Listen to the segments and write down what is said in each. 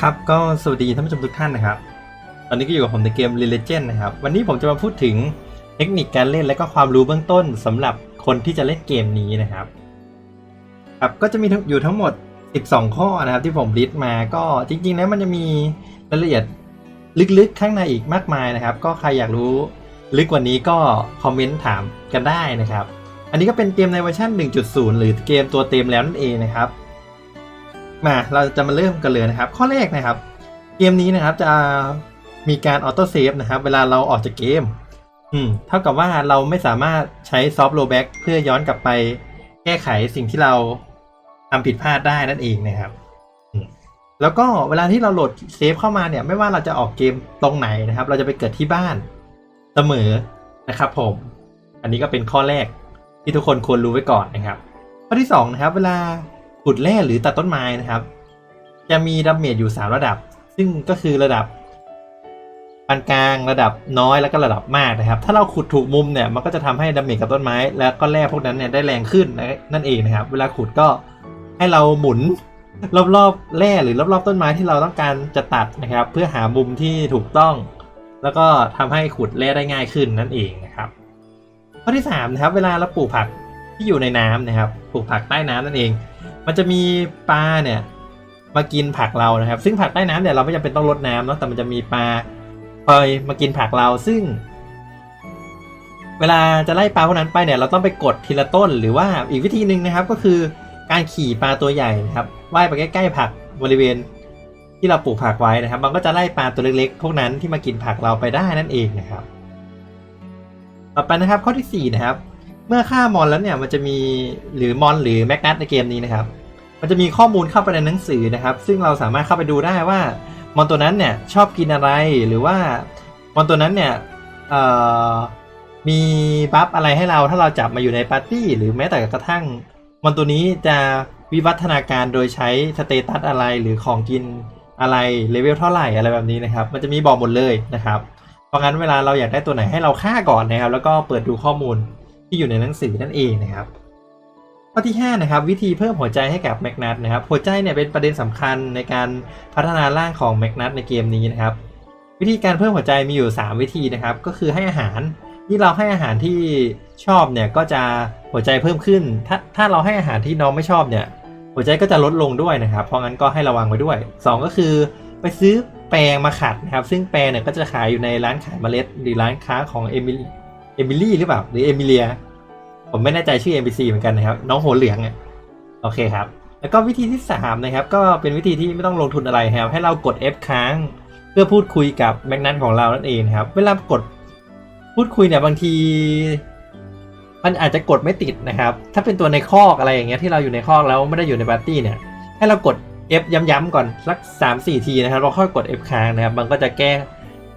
ครับก็สวัสดีท่านผู้ชมทุกท่านนะครับ ตอนนี้ก็อยู่กับผมในเกม r e l e g e n d นะครับ วันนี้ผมจะมาพูดถึงเทคนิคการเล่นและก็ความรู้เบื้องต้นสำหรับคนที่จะเล่นเกมนี้นะครับ ครับก็จะมีอยู่ทั้งหมด 12 ข้อนะครับ ที่ผมลิสต์มาก็จริงๆแล้วมันจะมีรายละเอียดลึกๆข้างในอีกมากมายนะครับ ก็ใครอยากรู้ลึกกว่านี้ก็คอมเมนต์ถามกันได้นะครับ อันนี้ก็เป็นเกมในเวอร์ชัน1.0 หรือเกมตัวเต็มแล้วนั่นเองนะครับ มาเราจะมาเริ่มกันเลยนะครับ ข้อแรกนะครับ เกมนี้นะครับจะมีการออโต้เซฟนะครับ เวลาเราออกจากเกม อืม เท่ากับว่าเราไม่สามารถใช้ซอฟต์โรแบ็กเพื่อย้อนกลับไป แก้ไขสิ่งที่เราทำผิดพลาดได้นั่นเองนะครับแล้วก็เวลาที่เราโหลดเซฟเข้ามาเนี่ย ไม่ว่าเราจะออกเกมตรงไหนนะครับ เราจะไปเกิดที่บ้านเสมอนะครับผม อันนี้ก็เป็นข้อแรกที่ทุกคนควรรู้ไว้ก่อนนะครับ ข้อที่สองนะครับ เวลา ขุดแร่หรือตัดต้นไม้นะครับ จะมีดาเมจอยู่ 3 ระดับ ซึ่งก็คือระดับปานกลางระดับน้อยแล้วก็ระดับมากนะครับ ถ้าเราขุดถูกมุมเนี่ยมันก็จะทำให้ดาเมจกับต้นไม้ แล้วก็แร่พวกนั้นเนี่ยได้แรงขึ้นนั่นเองนะครับ เวลาขุดก็ให้เราหมุนรอบๆแร่หรือรอบๆต้นไม้ที่เราต้องการจะตัดนะครับ เพื่อหามุมที่ถูกต้อง แล้วก็ทำให้ขุดแร่ได้ง่ายขึ้นนั่นเองนะครับข้อที่สามนะครับเวลาเราปลูกผักที่อยู่ในน้ำนะครับปลูกผักใต้น้ำนั่นเอง มันจะมีปลาเนี่ยมากินผักเรานะครับ ซึ่งผักใต้น้ำเนี่ยเราไม่จำเป็นต้องรดน้ำเนาะแต่มันจะมีปลาคอยมากินผักเราซึ่ง เวลาจะไล่ปลาพวกนั้นไปเนี่ยเราต้องไปกดทีละต้น หรือว่าอีกวิธีหนึ่งนะครับก็คือการขี่ปลาตัวใหญ่นะครับว่ายไปใกล้ๆผักบริเวณที่เราปลูกผักไว้นะครับ มันก็จะไล่ปลาตัวเล็กๆ พวกนั้นที่มากินผักเราไปได้นั่นเองนะครับ ต่อไปนะครับข้อที่สี่นะครับ เมื่อฆ่ามอนแล้วเนี่ยมันจะมีหรือมอนหรือแมกนัตในเกมนี้นะครับ มันจะมีข้อมูลเข้าไปในหนังสือนะครับ ซึ่งเราสามารถเข้าไปดูได้ว่ามอนตัวนั้นเนี่ยชอบกินอะไรหรือว่ามอนตัวนั้นเนี่ยมีบัฟอะไรให้เราถ้าเราจับมาอยู่ในปาร์ตี้ หรือแม้แต่กระทั่งมอนตัวนี้จะวิวัฒนาการโดยใช้สเตตัสอะไรหรือของกินอะไรเลเวลเท่าไหร่อะไรแบบนี้นะครับ มันจะมีบอกหมดเลยนะครับ เพราะงั้นเวลาเราอยากได้ตัวไหนให้เราฆ่าก่อนนะครับ แล้วก็เปิดดูข้อมูล ที่อยู่ในหนังสือนั่นเองนะครับข้อที่5นะครับวิธีเพิ่มหัวใจให้กับแมกนัตนะครับหัวใจเนี่ยเป็นประเด็นสำคัญในการพัฒนาร่างของแมกนัตในเกมนี้นะครับวิธีการเพิ่มหัวใจมีอยู่ 3 วิธีนะครับ ก็คือให้อาหารที่เราให้อาหารที่ชอบเนี่ยก็จะหัวใจเพิ่มขึ้น ถ้าถ้าเราให้อาหารที่น้องไม่ชอบเนี่ยหัวใจก็จะลดลงด้วยนะครับ เพราะงั้นก็ให้ระวังไว้ด้วย 2 ก็คือไปซื้อแปรงมาขัดนะครับ ซึ่งแปรงเนี่ยก็จะขายอยู่ในร้านขายเมล็ด หรือร้านค้าของเอมิ เอมิลี่หรือเปล่า หรือเอมิเลีย ผมไม่แน่ใจชื่อ NPC เหมือนกันนะครับ น้องหัวเหลืองอะโอเคครับ แล้วก็วิธีที่3นะครับ ก็เป็นวิธีที่ไม่ต้องลงทุนอะไรครับ ให้เรากด F ค้าง เพื่อพูดคุยกับแมกนัตของเรานั่นเองครับ เวลากดพูดคุยเนี่ยบางทีมันอาจจะกดไม่ติดนะครับ ถ้าเป็นตัวในคอกอะไรอย่างเงี้ยที่เราอยู่ในคอกแล้วไม่ได้อยู่ในปาร์ตี้เนี่ย ให้เรากด F ย้ำๆก่อนสัก3 4 ทีนะครับ เราค่อยกด F ค้างนะครับ มันก็จะแก้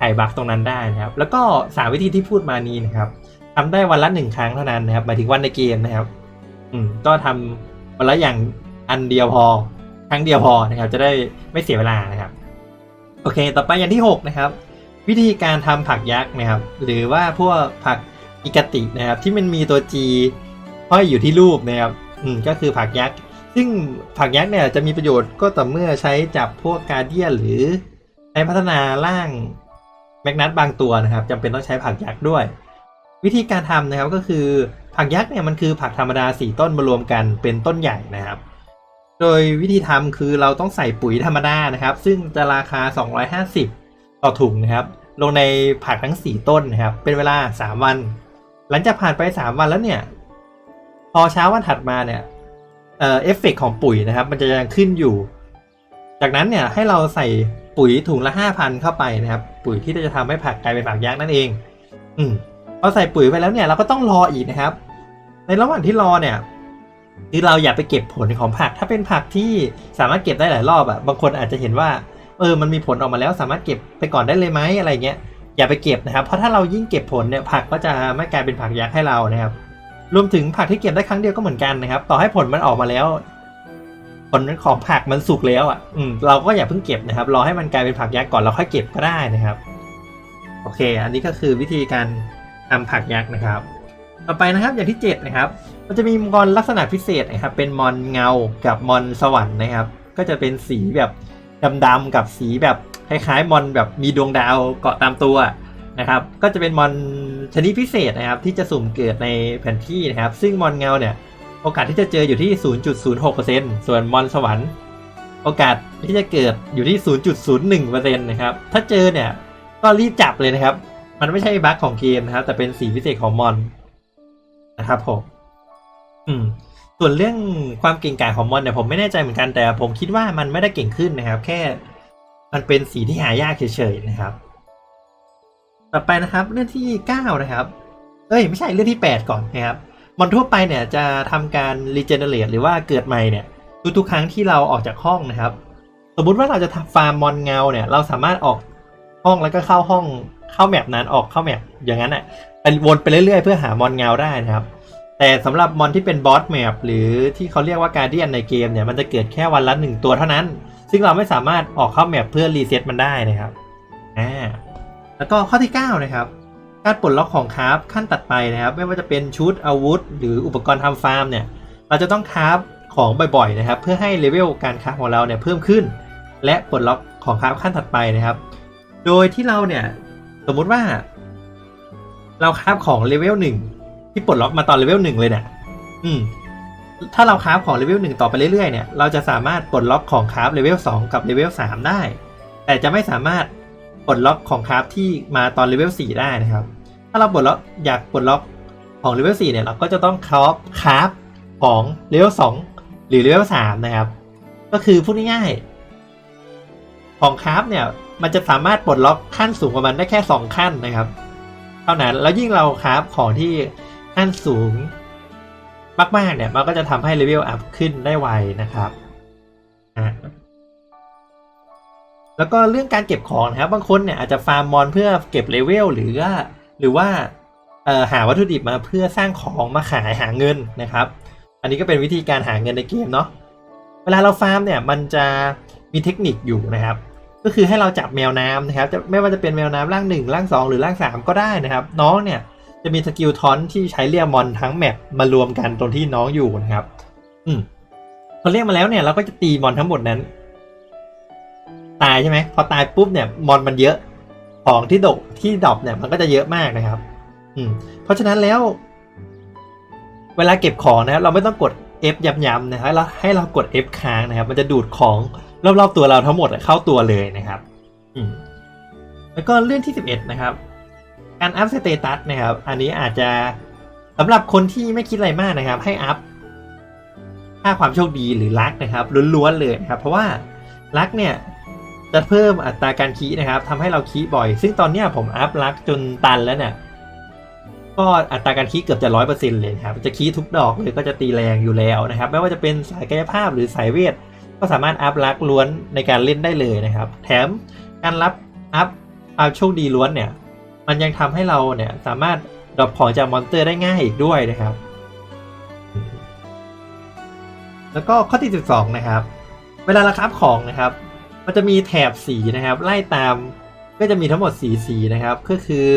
ไขบั๊กตรงนั้นได้นะครับ แล้วก็สามวิธีที่พูดมานี้นะครับทำได้วันละหนึ่งครั้งเท่านั้นนะครับหมายถึงวันในเกมนะครับ อืมก็ทำวันละอย่างอันเดียวพอครั้งเดียวพอนะครับ จะได้ไม่เสียเวลานะครับ โอเค ต่อไปอย่างที่ 6 นะครับ วิธีการทำผักยักษ์นะครับ หรือว่าพวกผักอิกตินะครับ ที่มันมีตัว G ห้อยอยู่ที่รูปนะครับ อืมก็คือผักยักษ์ซึ่งผักยักษ์เนี่ยจะมีประโยชน์ก็ต่อเมื่อใช้จับพวกการเดียนหรือใช้พัฒนาร่าง แมกนัตบางตัวนะครับจำเป็นต้องใช้ผักยักษ์ด้วย วิธีการทำนะครับก็คือผักยักษ์เนี่ยมันคือผักธรรมดาสี่ต้นมารวมกันเป็นต้นใหญ่นะครับ โดยวิธีทำคือเราต้องใส่ปุ๋ยธรรมดานะครับ ซึ่งจะราคา 250 ต่อถุงนะครับ ลงในผักทั้ง 4 ต้นนะครับ เป็นเวลา 3 วัน หลังจากผ่านไป 3 วันแล้วเนี่ย พอเช้าวันถัดมาเนี่ยเอ่อเอฟเฟกของปุ๋ยนะครับ มันจะยังขึ้นอยู่ จากนั้นเนี่ยให้เราใส่ ปุ๋ยถุงละ5,000เข้าไปนะครับ ปุ๋ยที่จะทำให้ผักกลายเป็นผักยักษ์นั่นเอง อืมพอใส่ปุ๋ยไปแล้วเนี่ยเราก็ต้องรออีกนะครับ ในระหว่างที่รอเนี่ยคือเราอย่าไปเก็บผลของผัก ถ้าเป็นผักที่สามารถเก็บได้หลายรอบอะบางคนอาจจะเห็นว่าเออมันมีผลออกมาแล้วสามารถเก็บไปก่อนได้เลยไหมอะไรเงี้ยอย่าไปเก็บนะครับ เพราะถ้าเรายิ่งเก็บผลเนี่ยผักก็จะไม่กลายเป็นผักยักษ์ให้เรานะครับ รวมถึงผักที่เก็บได้ครั้งเดียวก็เหมือนกันนะครับ ต่อให้ผลมันออกมาแล้ว ผลของผักมันสุกแล้วอะอืมเราก็อย่าเพิ่งเก็บนะครับ รอให้มันกลายเป็นผักยักษ์ก่อนเราค่อยเก็บก็ได้นะครับ โอเค อันนี้ก็คือวิธีการทำผักยักษ์นะครับ ต่อไปนะครับอย่างที่7นะครับ มันจะมีมอนลักษณะพิเศษนะครับ เป็นมอนเงากับมอนสวรรค์นะครับ ก็จะเป็นสีแบบคดำๆกับสีแบบคล้ายๆมอนแบบมีดวงดาวเกาะตามตัวนะครับ ก็จะเป็นมอนชนิดพิเศษนะครับ ที่จะสุ่มเกิดในแผนที่นะครับ ซึ่งมอนเงาเนี่ย โอกาสที่จะเจออยู่ที่ 0.06%ส่วนมอนสวรรค์ โอกาสที่จะเกิดอยู่ที่ 0.01%นะครับ ถ้าเจอเนี่ยก็รีบจับเลยนะครับ มันไม่ใช่บั๊กของเกมนะครับ แต่เป็นสีพิเศษของมอนนะครับผม อืม ส่วนเรื่องความเก่งกาจของมอนเนี่ยผมไม่แน่ใจเหมือนกัน แต่ผมคิดว่ามันไม่ได้เก่งขึ้นนะครับ แค่มันเป็นสีที่หายากเฉยๆนะครับ ต่อไปนะครับ เรื่องที่ 9 นะครับ เอ้ย ไม่ใช่เรื่องที่ 8 ก่อนนะครับ มอนทั่วไปเนี่ยจะทำการรีเจเนเรตหรือว่าเกิดใหม่เนี่ยทุกๆครั้งที่เราออกจากห้องนะครับ สมมุติว่าเราจะฟาร์มมอนเงาเนี่ยเราสามารถออกห้องแล้วก็เข้าห้องเข้าแมปนั้นออกเข้าแมปอย่างนั้นอะไปวนไปเรื่อยๆ เพื่อหามอนเงาได้นะครับแต่สำหรับมอนที่เป็นบอสแมปหรือที่เขาเรียกว่าการเดียนในเกมเนี่ยมันจะเกิดแค่วันละหนึ่งตัวเท่านั้น ซึ่งเราไม่สามารถออกเข้าแมปเพื่อรีเซ็ตมันได้นะครับอ่าแล้วก็ข้อที่ 9 นะครับ การปลดล็อกของคราฟขั้นตัดไปนะครับ ไม่ว่าจะเป็นชุดอาวุธ หรืออุปกรณ์ทำฟาร์มเนี่ยเราจะต้องคราฟของบ่อยๆนะครับ เพื่อให้เลเวลการคราฟของเราเนี่ยเพิ่มขึ้น และปลดล็อกของคราฟขั้นถัดไปนะครับ โดยที่เราเนี่ยสมมุติว่า เราคราฟของเลเวลหนึ่งที่ปลดล็อกมาตอนเลเวลหนึ่งเลยเนี่ยอืมถ้าเราคราฟของเลเวลหนึ่งต่อไปเรื่อยๆเนี่ยเราจะสามารถปลดล็อกของคราฟเลเวลสองกับเลเวลสามได้ แต่จะไม่สามารถ ปลดล็อกของคราฟที่มาตอนเลเวลสี่ได้นะครับ ถ้าเราปลดล็อกอยากปลดล็อกของเลเวล4เนี่ยเราก็จะต้องคราฟคราฟของเลเวล2หรือเลเวล3นะครับ ก็คือพูดง่ายๆของคราฟเนี่ยมันจะสามารถปลดล็อกขั้นสูงกว่ามันได้แค่ 2 ขั้นนะครับ เท่านั้นแล้วยิ่งเราคราฟของที่ขั้นสูงมากๆเนี่ยมันก็จะทำให้เลเวลอัพขึ้นได้ไวนะครับอ่า แล้วก็เรื่องการเก็บของนะครับ บางคนเนี่ยอาจจะฟาร์มมอนเพื่อเก็บเลเวลหรือว่าหรือว่าหาวัตถุดิบมาเพื่อสร้างของมาขายหาเงินนะครับ อันนี้ก็เป็นวิธีการหาเงินในเกมเนาะเวลาเราฟาร์มเนี่ยมันจะมีเทคนิคอยู่นะครับ ก็คือให้เราจับแมวน้ำนะครับจะไม่ว่าจะเป็นแมวน้ำร่างหนึ่งร่างสองหรือร่างสามก็ได้นะครับ น้องเนี่ยจะมีสกิลทอนที่ใช้เรียกมอนทั้งแมปมารวมกันตรงที่น้องอยู่นะครับ อืมพอเรียกมาแล้วเนี่ยเราก็จะตีมอนทั้งหมดนั้น ตายใช่ไหมพอตายปุ๊บเนี่ยมอนมันเยอะของที่ดกที่ดรอปเนี่ยมันก็จะเยอะมากนะครับ อืม เพราะฉะนั้นแล้ว เวลาเก็บของนะครับเราไม่ต้องกด F ย้ำๆนะครับเราให้เรากด F ค้างนะครับ มันจะดูดของรอบๆตัวเราทั้งหมดเข้าตัวเลยนะครับ อืมแล้วก็เรื่องที่ 11 นะครับการอัพสเตตัสนะครับ อันนี้อาจจะสำหรับคนที่ไม่คิดอะไรมากนะครับ ให้อัพค่าความโชคดีหรือลักนะครับล้วนๆเลยนะครับ เพราะว่าลักเนี่ย จะเพิ่มอัตราการคีนะครับทำให้เราคีบ่อย ซึ่งตอนเนี้ยผมอัพลักจนตันแล้วเนี่ยก็อัตราการคีเกือบจะร้อยเปอร์เซ็นต์เลยครับ จะคีทุกดอกเลยก็จะตีแรงอยู่แล้วนะครับ ไม่ว่าจะเป็นสายกายภาพหรือสายเวท ก็สามารถอัพลักล้วนในการเล่นได้เลยนะครับ แถมการรับอัพเอาโชคดีล้วนเนี่ย มันยังทำให้เราเนี่ยสามารถดรอปของจากมอนสเตอร์ได้ง่ายอีกด้วยนะครับ แล้วก็ข้อที่ 12 นะครับ เวลาเราครับของนะครับ มันจะมีแถบสีนะครับ ไล่ตามก็จะมีทั้งหมดสีสีนะครับ ก็คือ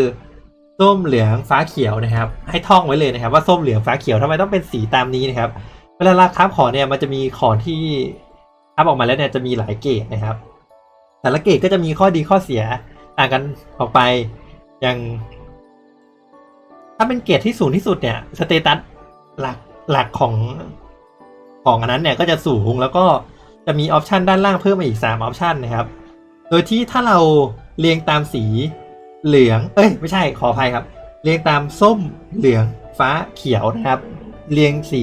ส้มเหลืองฟ้าเขียวนะครับ ให้ท่องไว้เลยนะครับ ว่าส้มเหลืองฟ้าเขียวทำไมต้องเป็นสีตามนี้นะครับ เวลาราครับของเนี่ยมันจะมีของที่ครับออกมาแล้วเนี่ยจะมีหลายเกรดนะครับ แต่ละเกรดก็จะมีข้อดีข้อเสียต่างกันออกไปอย่างถ้าเป็นเกรดที่สูงที่สุดเนี่ยสเตตัสหลักหลักของของอันนั้นเนี่ยก็จะสูงแล้วก็ จะมีออปชันด้านล่างเพิ่มมาอีก 3 ออปชันนะครับ โดยที่ถ้าเราเรียงตามสีเหลือง เอ้ย ไม่ใช่ ขออภัยครับ เรียงตามส้ม เหลือง ฟ้า เขียวนะครับ เรียงสี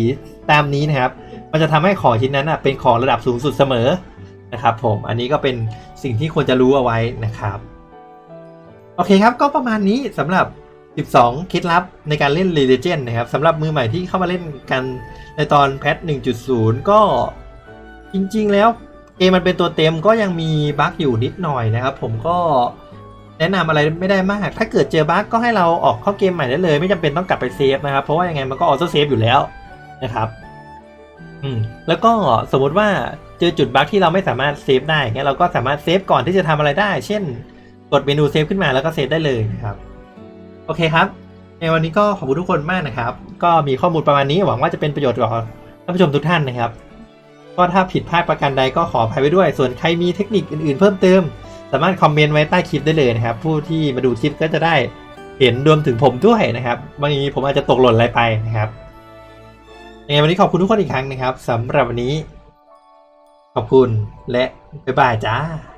ตามนี้นะครับ มันจะทำให้ของชิ้นนั้นอะเป็นของระดับสูงสุดเสมอ นะครับผม อันนี้ก็เป็นสิ่งที่ควรจะรู้เอาไว้นะครับ โอเคครับ ก็ประมาณนี้สำหรับ 12 เคล็ดลับในการเล่น Legend นะครับสำหรับมือใหม่ที่เข้ามาเล่นกันในตอนแพท1.0 ก็ จริง ๆ แล้วเกมมันเป็นตัวเต็มก็ยังมีบั๊กอยู่นิดหน่อยนะครับ ผมก็แนะนำอะไรไม่ได้มาก ถ้าเกิดเจอบั๊กก็ให้เราออกเข้าเกมใหม่ได้เลย ไม่จำเป็นต้องกลับไปเซฟนะครับ เพราะว่ายังไงมันก็ออโต้เซฟอยู่แล้วนะครับ อืม แล้วก็สมมติว่าเจอจุดบั๊กที่เราไม่สามารถเซฟได้เงี้ยเราก็สามารถเซฟก่อนที่จะทำอะไรได้ เช่น กดเมนูเซฟขึ้นมาแล้วก็เซฟได้เลยนะครับ โอเคครับ ในวันนี้ก็ขอบคุณทุกคนมากนะครับ ก็มีข้อมูลประมาณนี้หวังว่าจะเป็นประโยชน์กับท่านผู้ชมทุกท่านนะครับ ก็ถ้าผิดพลาดประการใดก็ขออภัยไว้ด้วย ส่วนใครมีเทคนิคอื่นๆ เพิ่มเติม สามารถคอมเมนต์ไว้ใต้คลิปได้เลยนะครับ ผู้ที่มาดูคลิปก็จะได้เห็นรวมถึงผมด้วยนะครับบางทีผมอาจจะตกหล่นอะไรไปนะครับยังไงวันนี้ขอบคุณทุกคนอีกครั้งนะครับสำหรับวันนี้ ขอบคุณและบ๊ายบายจ้า